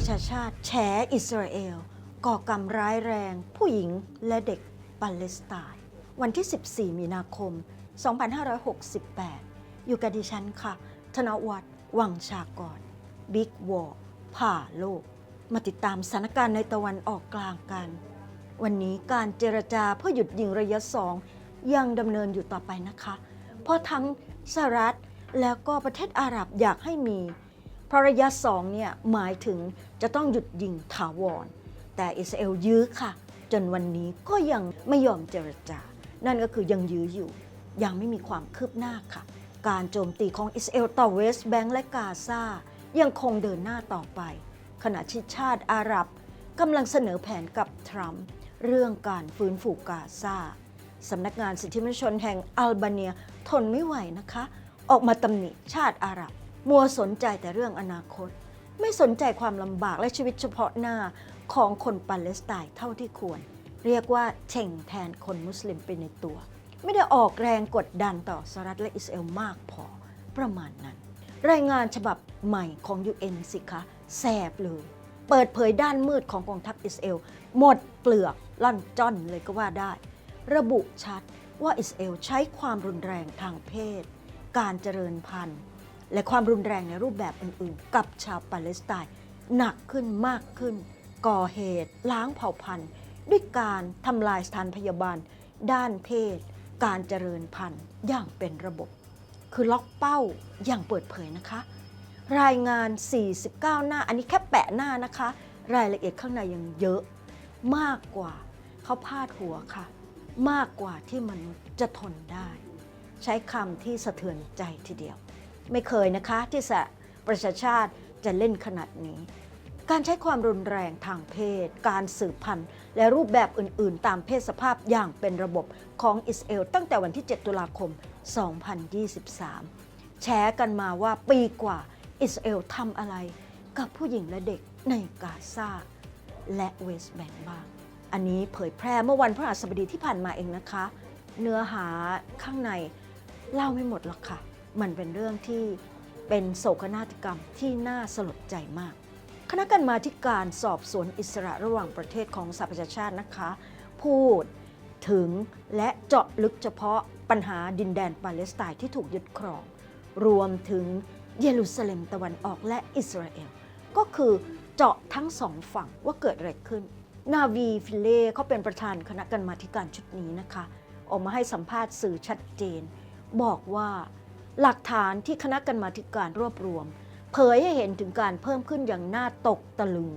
ประชาชาติแฉอิสราเอล ก่อกรรมร้ายแรง ผู้หญิงและเด็กปาเลสไตน์วันที่ 14 มีนาคม 2568 อยู่กับดิฉันค่ะ ธนวัฒน์วังชากรบิ๊กวอร์ผ่าโลก มาติดตามสถานการณ์ในตะวันออกกลางกัน วันนี้การเจรจาเพื่อหยุดยิงระยะสองยังดำเนินอยู่ต่อไปนะคะ เพราะทั้งสหรัฐแล้วก็ประเทศอาหรับอยากให้มี เพราะระยะสองเนี่ยหมายถึง จะต้องหยุดยิงถาวร แต่อิสราเอลยื้อค่ะ จนวันนี้ก็ยังไม่ยอมเจรจา นั่นก็คือยังยื้ออยู่ ยังไม่มีความคืบหน้าค่ะ การโจมตีของอิสราเอลต่อเวสต์แบงก์และกาซายังคงเดินหน้าต่อไป ขณะที่ชาติอาหรับกำลังเสนอแผนกับทรัมป์เรื่องการฟื้นฟูกาซาสำนักงานสิทธิมนุษยชนแห่งอัลบาเนียทนไม่ไหวนะคะ ออกมาตำหนิชาติอาหรับ มัวสนใจแต่เรื่องอนาคต ไม่สนใจความลำบากและชีวิตเฉพาะหน้าของคนปาเลสไตน์เท่าที่ควร เรียกว่าเช่งแทนคนมุสลิมไปในตัว ไม่ได้ออกแรงกดดันต่อสหรัฐและอิสราเอลมากพอประมาณนั้น รายงานฉบับใหม่ของ UN สิคะแสบเลย เปิดเผยด้านมืดของกองทัพอิสราเอลหมดเปลือกล่อนจ้อนเลยก็ว่าได้ ระบุชัดว่าอิสราเอลใช้ความรุนแรงทางเพศ การเจริญพันธุ์ และความรุนแรงในรูปแบบอื่นๆ กับชาวปาเลสไตน์หนักขึ้นมากขึ้น ก่อเหตุ ล้างเผ่าพันธุ์ ด้วยการทำลายสถานพยาบาล ด้านเพศ การเจริญพันธุ์อย่างเป็นระบบ คือล็อกเป้าอย่างเปิดเผยนะคะ รายงาน 49 หน้า อันนี้แค่แปะหน้านะคะ รายละเอียดข้างในยังเยอะมากกว่าเขาพาดหัวค่ะ มากกว่าที่มนุษย์จะทนได้ ใช้คำที่สะเทือนใจทีเดียว ไม่เคยนะคะที่สหประชาชาติจะเล่นขนาดนี้ การใช้ความรุนแรงทางเพศ การสืบพันธุ์ และรูปแบบอื่น ๆ ตามเพศสภาพอย่างเป็นระบบของอิสราเอลตั้งแต่วันที่ 7 ตุลาคม 2023 แชร์กันมาว่าปีกว่าอิสราเอลทำอะไรกับผู้หญิงและเด็กในกาซาและเวสต์แบงก์บ้าง อันนี้เผยแพร่เมื่อวันพฤหัสบดีที่ผ่านมาเองนะคะ เนื้อหาข้างในเล่าไม่หมดหรอกค่ะ มันเป็นเรื่องที่เป็นโศกนาฏกรรมที่น่าสลดใจมาก คณะกรรมาธิการสอบสวนอิสระระหว่างประเทศของสหประชาชาตินะคะ พูดถึงและเจาะลึกเฉพาะปัญหาดินแดนปาเลสไตน์ที่ถูกยึดครอง รวมถึงเยรูซาเล็มตะวันออกและอิสราเอล ก็คือเจาะทั้งสองฝั่งว่าเกิดอะไรขึ้น นาวีฟิเล่เขาเป็นประธานคณะกรรมาธิการชุดนี้นะคะ ออกมาให้สัมภาษณ์สื่อชัดเจน บอกว่า หลักฐานที่คณะกรรมาธิการรวบรวม เผยให้เห็นถึงการเพิ่มขึ้นอย่างน่าตกตะลึง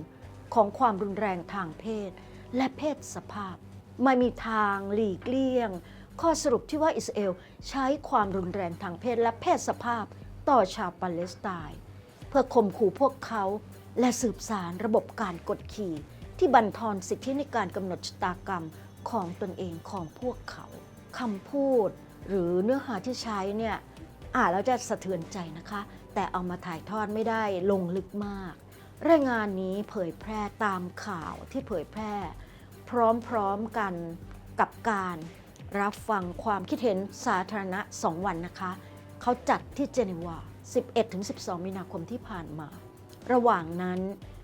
ของความรุนแรงทางเพศ และเพศสภาพ ไม่มีทางหลีกเลี่ยง ข้อสรุปที่ว่าอิสราเอลใช้ความรุนแรงทางเพศและเพศสภาพต่อชาวปาเลสไตน์เพื่อข่มขู่พวกเขาและสืบสารระบบการกดขี่ ที่บั่นทอนสิทธิในการกำหนดชะตากรรมของตนเองของพวกเขาคำพูด หรือเนื้อหาที่ใช้เนี่ย อ่านแล้วจะสะเทือนใจนะคะ แต่เอามาถ่ายทอดไม่ได้ลงลึกมาก รายงานนี้เผยแพร่ตามข่าวที่เผยแพร่ พร้อมๆกันกับการรับฟังความคิดเห็นสาธารณะ 2 วันนะคะ เขาจัดที่เจนีวา 11-12 มีนาคมที่ผ่านมา ระหว่างนั้น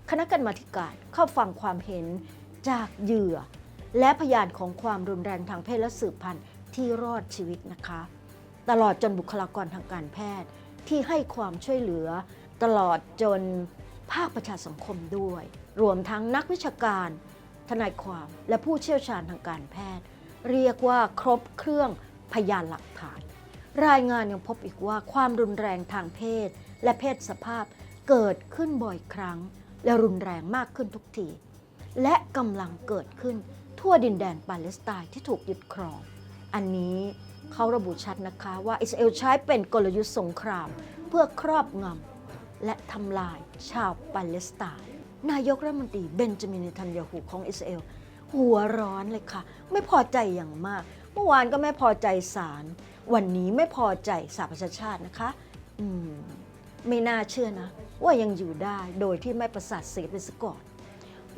คณะกรรมาธิการเข้าฟังความเห็นจากเหยื่อ และพยานของความรุนแรงทางเพศและสืบพันธุ์ที่รอดชีวิตนะคะ ตลอดจนบุคลากรทางการแพทย์ที่ให้ความช่วยเหลือ ตลอดจนภาคประชาสังคมด้วย รวมทั้งนักวิชาการ ทนายความและผู้เชี่ยวชาญทางการแพทย์ เรียกว่าครบเครื่องพยานหลักฐาน รายงานยังพบอีกว่าความรุนแรงทางเพศ และเพศสภาพเกิดขึ้นบ่อยครั้ง และรุนแรงมากขึ้นทุกที และกำลังเกิดขึ้นทั่วดินแดนปาเลสไตน์ที่ถูกยึดครอง อันนี้ เขาระบุชัดนะคะว่าอิสราเอลใช้เป็นกลยุทธ์สงคราม เพื่อครอบงำและทำลายชาวปาเลสไตน์นายกรัฐมนตรีเบนจามินเนทันยาฮูของอิสราเอลหัวร้อนเลยค่ะ ไม่พอใจอย่างมาก เมื่อวานก็ไม่พอใจศาลวันนี้ไม่พอใจสหประชาชาตินะคะอืมไม่น่าเชื่อนะ ว่ายังอยู่ได้โดยที่ไม่ประสาทเสียไปซะก่อน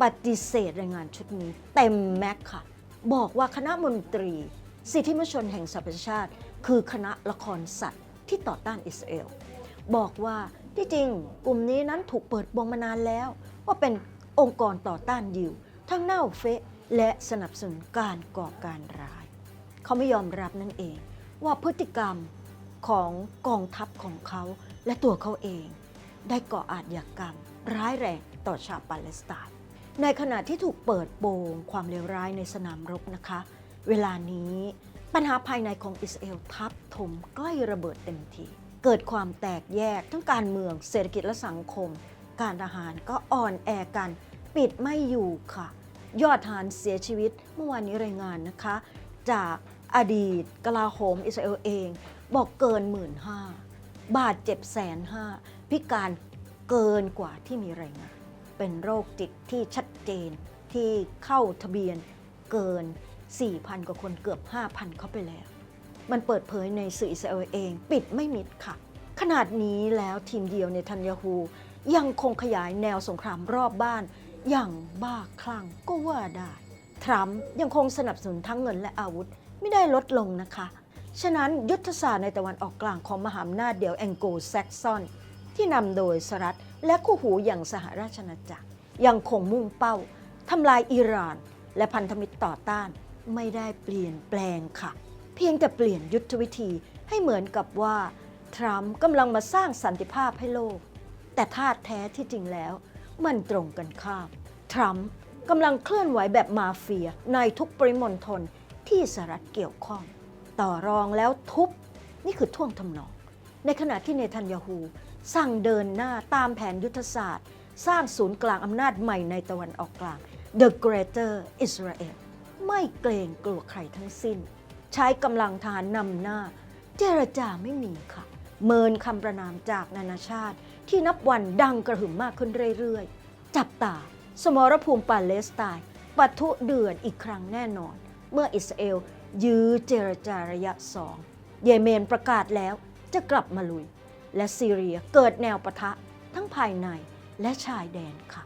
ปฏิเสธรายงานชุดนี้ เต็มแม็กค่ะ บอกว่าคณะมนตรี สิทธิมนุษยชนแห่งสหประชาชาติ คือคณะละครสัตว์ที่ต่อต้านอิสราเอลบอกว่าที่จริงกลุ่มนี้นั้นถูกเปิดโปงมานานแล้ว ว่าเป็นองค์กรต่อต้านยิว ทั้งเน่าเฟะและสนับสนุนการก่อการร้าย เขาไม่ยอมรับนั่นเอง ว่าพฤติกรรมของกองทัพของเขาและตัวเขาเอง ได้ก่ออาชญากรรม ร้ายแรงต่อชาวปาเลสไตน์ในขณะที่ถูกเปิดโปงความเลวร้ายในสนามรบนะคะ เวลานี้ปัญหาภายในของอิสราเอลทับถมใกล้ระเบิดเต็มที เกิดความแตกแยกทั้งการเมืองเศรษฐกิจและสังคม การทหารก็อ่อนแอกัน ปิดไม่อยู่ค่ะ ยอดทหารเสียชีวิตเมื่อวานนี้รายงานนะคะ จากอดีตกลาโหมอิสราเอลเอง บอกเกินหมื่นห้าบาดเจ็บแสนห้าพิการเกินกว่าที่มีรายงาน เป็นโรคจิตที่ชัดเจนที่เข้าทะเบียนเกิน 4,000 กว่าคนเกือบ 5,000 เข้าไปแล้ว มันเปิดเผยในสื่ออิสราเอลเอง ปิดไม่มิดค่ะ ขนาดนี้แล้วทีมเดียวในทันยาฮูยังคงขยายแนวสงครามรอบบ้าน อย่างบ้าคลั่งก็ว่าได้ ทรัมป์ยังคงสนับสนุนทั้งเงินและอาวุธไม่ได้ลดลงนะคะ ฉะนั้นยุทธศาสตร์ในตะวันออกกลางของมหาอำนาจเดียวแองโกลแซกซอนที่นำโดยสหรัฐและคู่หูอย่างสหราชอาณาจักร ยังคงมุ่งเป้าทำลายอิหร่าน และพันธมิตรต่อต้าน ไม่ได้เปลี่ยนแปลงค่ะ เพียงแต่เปลี่ยนยุทธวิธีให้เหมือนกับว่า ทรัมป์กำลังมาสร้างสันติภาพให้โลก แต่ท่าแท้ที่จริงแล้ว มันตรงกันข้าม ทรัมป์กำลังเคลื่อนไหวแบบมาเฟียในทุกปริมณฑลที่สหรัฐเกี่ยวข้อง ต่อรองแล้วทุบ นี่คือท่วงทำนอง ในขณะที่เนทันยาฮูสั่งเดินหน้าตามแผนยุทธศาสตร์ สร้างศูนย์กลางอำนาจใหม่ในตะวันออกกลาง The Greater Israel ไม่เกรงกลัวใครทั้งสิ้น ใช้กำลังทหารนำหน้า เจรจาไม่มีค่ะ เมินคำประนามจากนานาชาติ ที่นับวันดังกระหึ่มมากขึ้นเรื่อยๆ จับตา สมรภูมิปาเลสไตน์ปะทุเดือดอีกครั้งแน่นอน เมื่ออิสราเอลยื้อเจรจาระยะสองเยเมนประกาศแล้วจะกลับมาลุย และซีเรียเกิดแนวปะทะทั้งภายในและชายแดนค่ะ